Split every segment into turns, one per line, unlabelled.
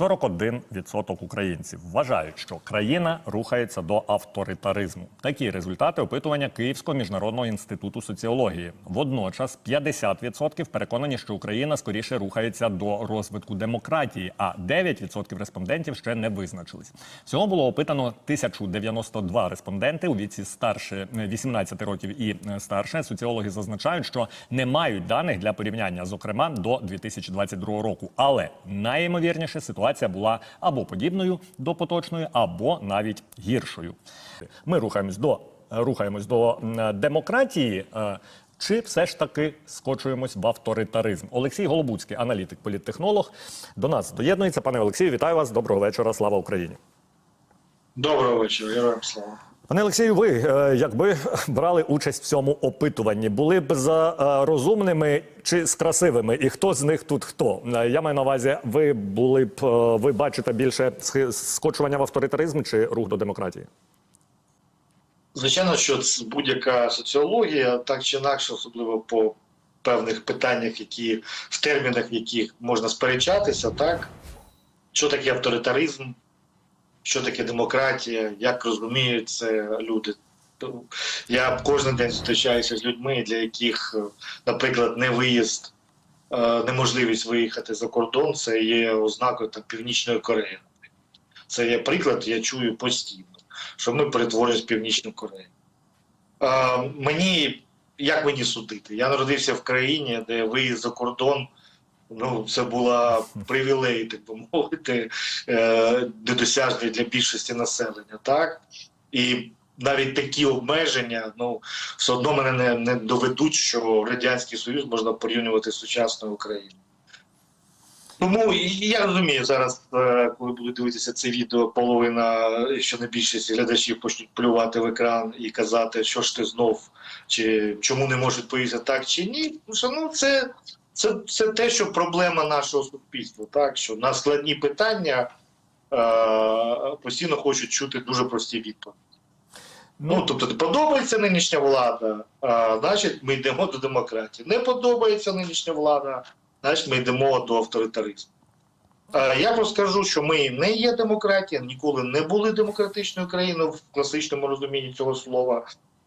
41% українців вважають, що країна рухається до авторитаризму. Такі результати опитування Київського міжнародного інституту соціології. Водночас 50% переконані, що Україна скоріше рухається до розвитку демократії, а 9% респондентів ще не визначились. Всього було опитано 1092 респонденти у віці старше 18 років і е, старше. Соціологи зазначають, що не мають даних для порівняння, зокрема до 2022 року. Але найімовірніше ситуація була або подібною до поточної, або навіть гіршою. Ми рухаємось до рухаємось до демократії. е, Чи все ж таки скочуємось в авторитаризм? Олексій Голобуцький, аналітик, політтехнолог, до нас доєднується. Пане Олексію, вітаю вас. Доброго вечора. Слава Україні.
Доброго вечора, героям слава.
Пане Олексію, ви е, якби брали участь в цьому опитуванні, були б за е, розумними чи з красивими? І хто з них тут хто? Е, Я маю на увазі, ви були б ви бачите більше скочування в авторитаризм чи рух до демократії?
Звичайно, що будь-яка соціологія, так чи інакше, особливо по певних питаннях, які в термінах, в яких можна сперечатися, так що таке авторитаризм, що таке демократія, як розуміють це люди. Я кожен день зустрічаюся з людьми, для яких, е, наприклад, не виїзд, е, неможливість виїхати за кордон, це є ознакою там, Північної Кореї. Це є приклад, я чую постійно, що ми перетворюємося в Північну Корею. Е, мені, як мені судити? Я народився в країні, де виїзд за кордон. Ну, це була привілей, так би мовити, е, недосяжний для більшості населення, так? І навіть такі обмеження, ну, все одно мене не, не доведуть, що Радянський Союз можна порівнювати з сучасною Україною. Тому я розумію зараз, е, коли буду дивитися це відео, половина, якщо не більшість глядачів почнуть плювати в екран і казати, що ж ти знов, чи чому не може відповісти так чи ні. Що ну це, це, це те, що проблема нашого суспільства, так що на складні питання е, постійно хочуть чути дуже прості відповіді. Ну, тобто, подобається нинішня влада, а, значить, ми йдемо до демократії. Не подобається нинішня влада, значить, ми йдемо до авторитаризму. А, я просто скажу, що ми не є демократія, ніколи не були демократичною країною в класичному розумінні цього слова.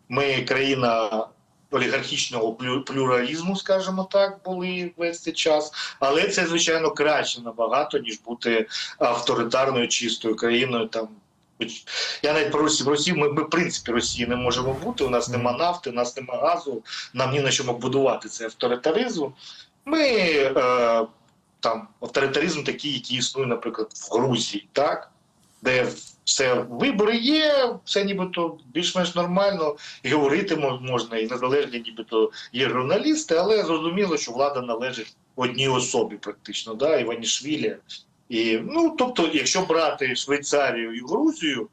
Ми країна олігархічного плю- плюралізму, скажімо так, були весь цей час. Але це, звичайно, краще набагато, ніж бути авторитарною чистою країною там Я навіть про Росію, Росію ми, ми, в принципі, Росії не можемо бути. У нас нема нафти, у нас нема газу, нам ні на чому будувати цей авторитаризм. Ми е, там авторитаризм такий, який існує, наприклад, в Грузії, так? де все вибори є, все нібито більш-менш нормально, і говорити можна, і незалежні нібито є журналісти, але зрозуміло, що влада належить одній особі, практично, да, Іванішвілі. І, ну, тобто, якщо брати Швейцарію і Грузію,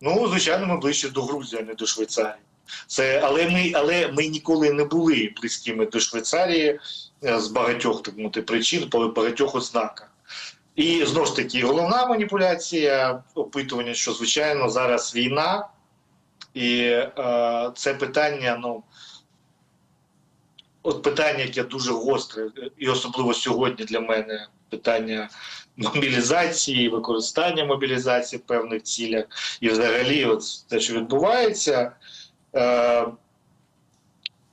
ну, звичайно, ми ближче до Грузії, а не до Швейцарії. Це, але, ми, але ми ніколи не були близькими до Швейцарії е, з багатьох так мовити, причин, по багатьох ознаках. І знову ж таки, головна маніпуляція опитування, що звичайно зараз війна, і е, це питання, ну от питання, яке дуже гостре, і особливо сьогодні для мене питання мобілізації, використання мобілізації в певних цілях, і взагалі, от те, що відбувається. Е,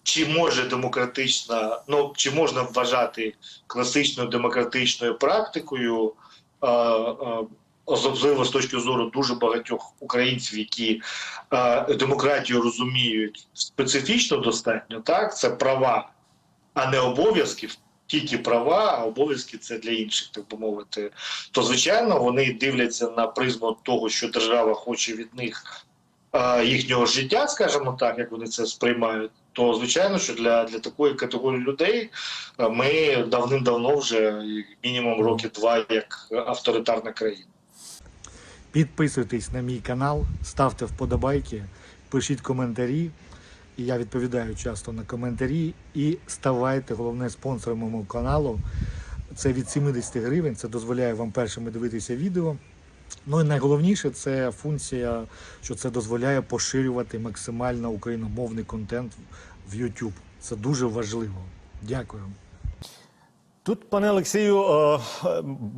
чи може демократична, ну чи можна вважати класичною демократичною практикою, е, е, особливо з точки зору дуже багатьох українців, які е, демократію розуміють специфічно достатньо, так це права, а не обов'язки. Тільки права, а обов'язки це для інших, так би мовити. То звичайно вони дивляться на призму того, що держава хоче від них їхнього життя, скажімо так, як вони це сприймають. То звичайно, що для, для такої категорії людей е, ми давним-давно вже мінімум роки два як авторитарна країна.
Підписуйтесь на мій канал, ставте вподобайки, пишіть коментарі. І я відповідаю часто на коментарі. І ставайте головне спонсором мого каналу. Це від 70 гривень. Це дозволяє вам першими дивитися відео. Ну і найголовніше це функція, що це дозволяє поширювати максимально україномовний контент в YouTube. Це дуже важливо. Дякую.
Тут, пане Олексію, е,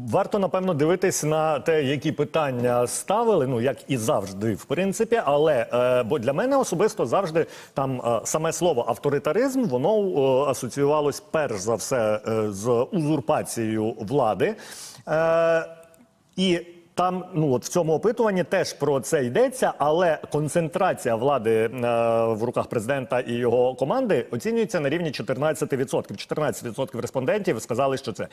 варто напевно дивитись на те, які питання ставили, ну як і завжди, в принципі. Але е, бо для мене особисто завжди там е, саме слово авторитаризм воно асоціювалось перш за все з узурпацією влади. І там, ну от в цьому опитуванні теж про це йдеться, але концентрація влади е, в руках президента і його команди оцінюється на рівні 14%. 14% респондентів сказали, що це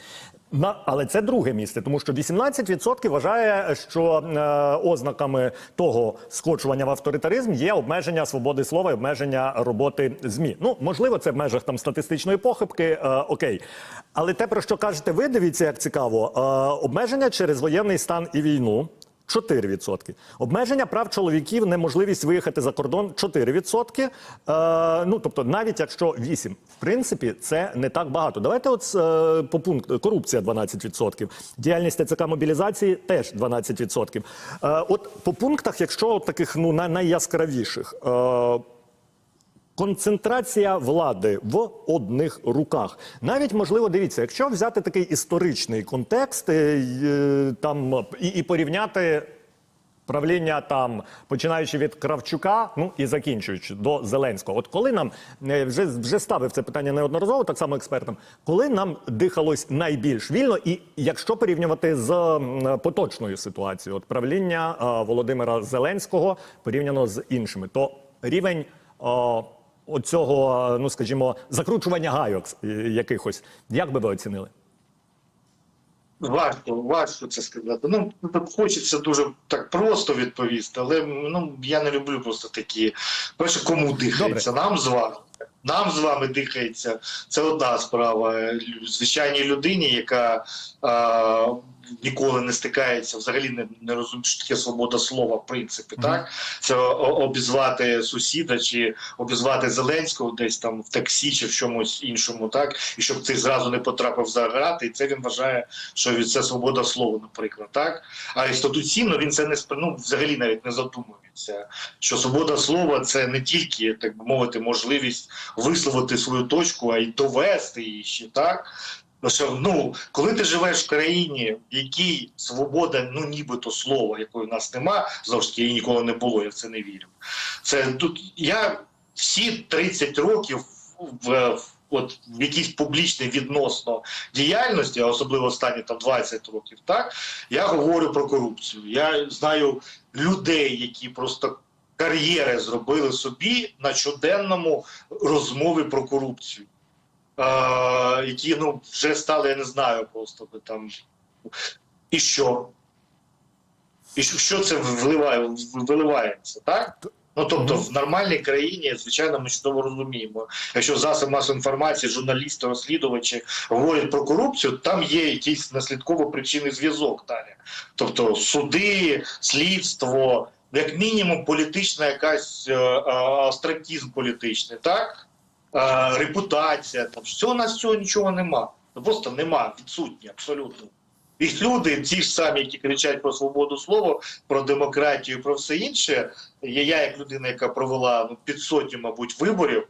на але це друге місце, тому що 18% вважає, що е, ознаками того скочування в авторитаризм є обмеження свободи слова і обмеження роботи змі. Ну можливо, це в межах там статистичної похибки. Е, окей, але те, про що кажете, ви дивіться, як цікаво, е, обмеження через воєнний стан і війну. 4%. Обмеження прав чоловіків, неможливість виїхати за кордон 4%. Е, ну, тобто, навіть якщо 8%. В принципі, це не так багато. Давайте от е, по пункту. Корупція 12%. Діяльність ТЦК мобілізації теж 12%. Е, от по пунктах, якщо от таких ну, най- найяскравіших. Е, Концентрація влади в одних руках. Навіть можливо, дивіться, якщо взяти такий історичний контекст е, е, там і, і порівняти правління там, починаючи від Кравчука, ну і закінчуючи до Зеленського. От коли нам е, вже вже ставив це питання неодноразово, так само експертам, коли нам дихалось найбільш вільно, і якщо порівнювати з поточною ситуацією, от правління Володимира Зеленського порівняно з іншими, то рівень. Оцього, ну скажімо, закручування гайок е, якихось, як би ви оцінили?
Важко, важко це сказати. Ну хочеться дуже так просто відповісти, але ну я не люблю просто такі. Перше, кому дихається? Нам з вами. Нам з вами дихається. Це одна справа. Звичайній людині, яка а, ніколи не стикається, взагалі не, не розуміє, що таке свобода слова, в принципі, так це обізвати сусіда чи обізвати Зеленського десь там в таксі чи в чомусь іншому, так і щоб цей зразу не потрапив за грати, і це він вважає, що це свобода слова, наприклад, так а інституційно він це не ну, взагалі навіть не задумується. Що свобода слова це не тільки так би мовити можливість висловити свою точку, а й довести її ще так. Що ну, коли ти живеш в країні, в якій свобода, ну нібито слова, якої в нас нема, таки її ніколи не було, я в це не вірю. Це тут я всі 30 років в, в от в якійсь публічній відносно діяльності, а особливо останні там 20 років, так я говорю про корупцію. Я знаю людей, які просто кар'єри зробили собі на щоденному розмові про корупцію. Е, які ну вже стали, я не знаю, просто би там. І що? І що, це вливає, виливається, так? Ну тобто, в нормальній країні, звичайно, ми чудово розуміємо. Якщо засоб масової інформації, журналісти, розслідувачі говорять про корупцію, там є якийсь наслідково причинний зв'язок далі. Тобто суди, слідство, як мінімум, політична якась е, е, політичний, так? Е, репутація, там всього у нас цього нічого нема. Ну просто нема, відсутні абсолютно. І люди, ті ж самі, які кричать про свободу слова, про демократію, про все інше. Я, я як людина, яка провела ну, під сотню, мабуть, виборів.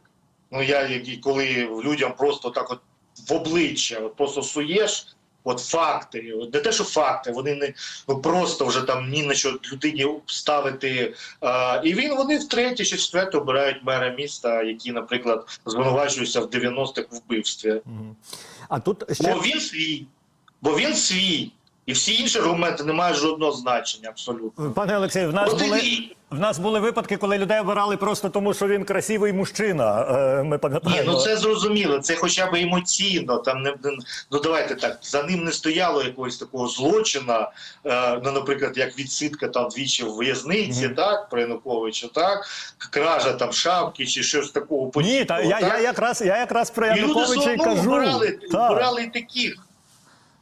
Ну я коли людям просто так от в обличчя, от просто суєш. От факти, от не те, що факти, вони не ну просто вже там ні на що людині ставити. А, і він вони втретє чи четверте обирають мера міста, які, наприклад, звинувачуються в 90-х вбивстві.
А тут ще
Бо він свій, бо він свій, і всі інші аргументи не мають жодного значення абсолютно.
Пане Олексію, в нас
От
були
ні.
в нас були випадки, коли людей обирали просто тому, що він красивий мужчина. Е, Ми
Ні, ну це зрозуміло, це хоча б емоційно. Там не ну давайте так. За ним не стояло якогось такого злочина. Е, ну, наприклад, як відсидка там двічі в в'язниці,
Мгм.
так, про Януковича, так, кража там шапки чи щось такого
Ні,
подібного.
та я,
так?
я якраз я якраз про
І
Януковича
одно
кажу.
обирали, обирали таких.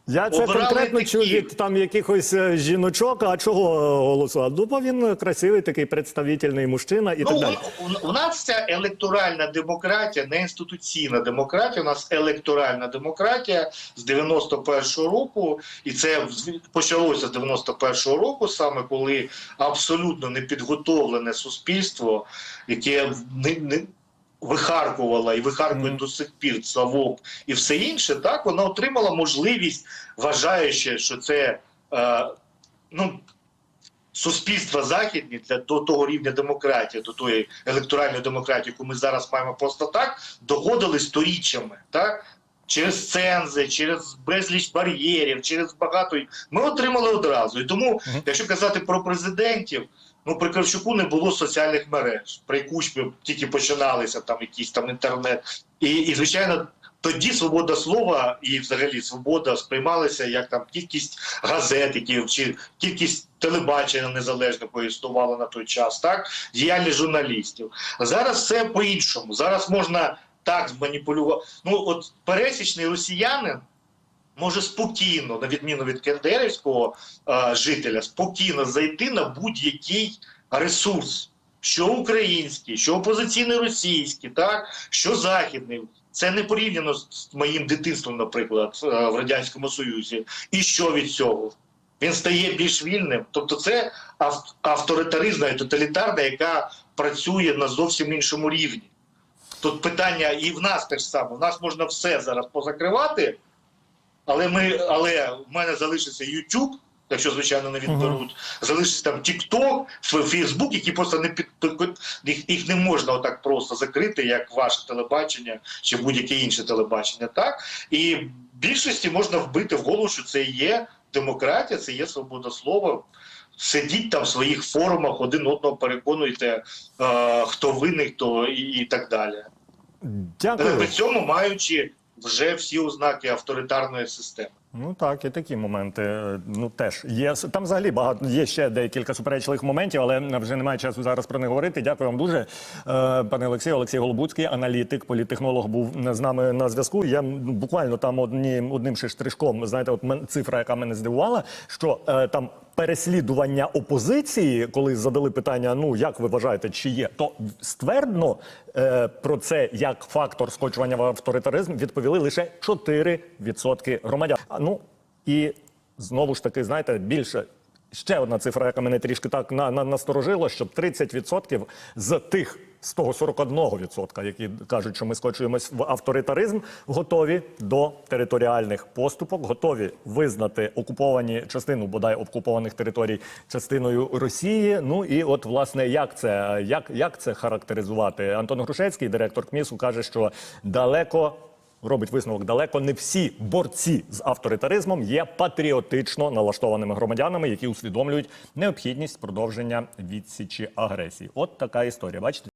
Я це конкретно
такі.
чув від там якихось е, жіночок. А чого голосував? Ну, бо він красивий, такий представительний мужчина і так
Ну,
далі.
у, у нас ця електоральна демократія, не інституційна демократія. У нас електоральна демократія з 91-го року, і це почалося з 91-го року, саме коли абсолютно непідготовлене суспільство, яке не, не вихаркувала і вихаркує
Мгм.
до сих пір Савок і все інше, так вона отримала можливість, вважаючи, що це е, ну, суспільства західні для до того рівня демократії, до тої електоральної демократії, яку ми зараз маємо просто так, доходили сторіччями, так. Через цензи, через безліч бар'єрів, через багато ми отримали одразу. І тому, якщо казати про президентів, ну при Кравчуку не було соціальних мереж. При Кучмі тільки починалися там якийсь там інтернет. І, і звичайно, тоді свобода слова і взагалі свобода сприймалася як там кількість газет, які чи кількість телебачення незалежного існувало на той час, так діяльність журналістів. Зараз все по-іншому. Зараз можна так зманіпулювати. Ну от пересічний росіянин. Може спокійно, на відміну від кендерівського е, жителя, спокійно зайти на будь-який ресурс, що український, що опозиційний російський, так що західний. Це не порівняно з моїм дитинством, наприклад, е, в радянському союзі. І що від цього? Він стає більш вільним. Тобто, це ав- авторитаризм і тоталітарна, яка працює на зовсім іншому рівні. Тут питання і в нас теж саме. В нас можна все зараз позакривати, але ми, але в мене залишиться YouTube, якщо звичайно не відберуть, залишиться там TikTok, Facebook, які просто не під їх, їх не можна отак просто закрити, як ваше телебачення чи будь-яке інше телебачення. Так і більшості можна вбити в голову, що це є демократія, це є свобода слова. Сидіть там в своїх форумах, один одного переконуйте, е, хто винний, хто і, і так далі.
Дякую.
При цьому маючи вже всі ознаки авторитарної системи.
Ну так, і такі моменти. е, Ну теж є там взагалі багато є ще декілька суперечливих моментів, але вже немає часу зараз про них говорити. Дякую вам дуже, Е, пане Олексію. Олексій Голобуцький, аналітик, політтехнолог, був з нами на зв'язку. Я буквально там одні, одним ще штришком, знаєте, от цифра, яка мене здивувала, що е, там. Переслідування опозиції, коли задали питання: ну як ви вважаєте, чи є, то ствердно е, про це як фактор скочування в авторитаризм відповіли лише 4% громадян. Ну і знову ж таки, знаєте, більше ще одна цифра, яка мене трішки так на, на насторожила, що 30% з тих з того 41%, які кажуть, що ми скочуємось в авторитаризм, готові до територіальних поступок, готові визнати окуповані частину бодай окупованих територій частиною Росії. Ну і от власне як це як, як це характеризувати? Антон Грушецький, директор КМІСу, каже, що далеко. Робить висновок далеко не всі борці з авторитаризмом є патріотично налаштованими громадянами, які усвідомлюють необхідність продовження відсічі агресії. От така історія. Бачите.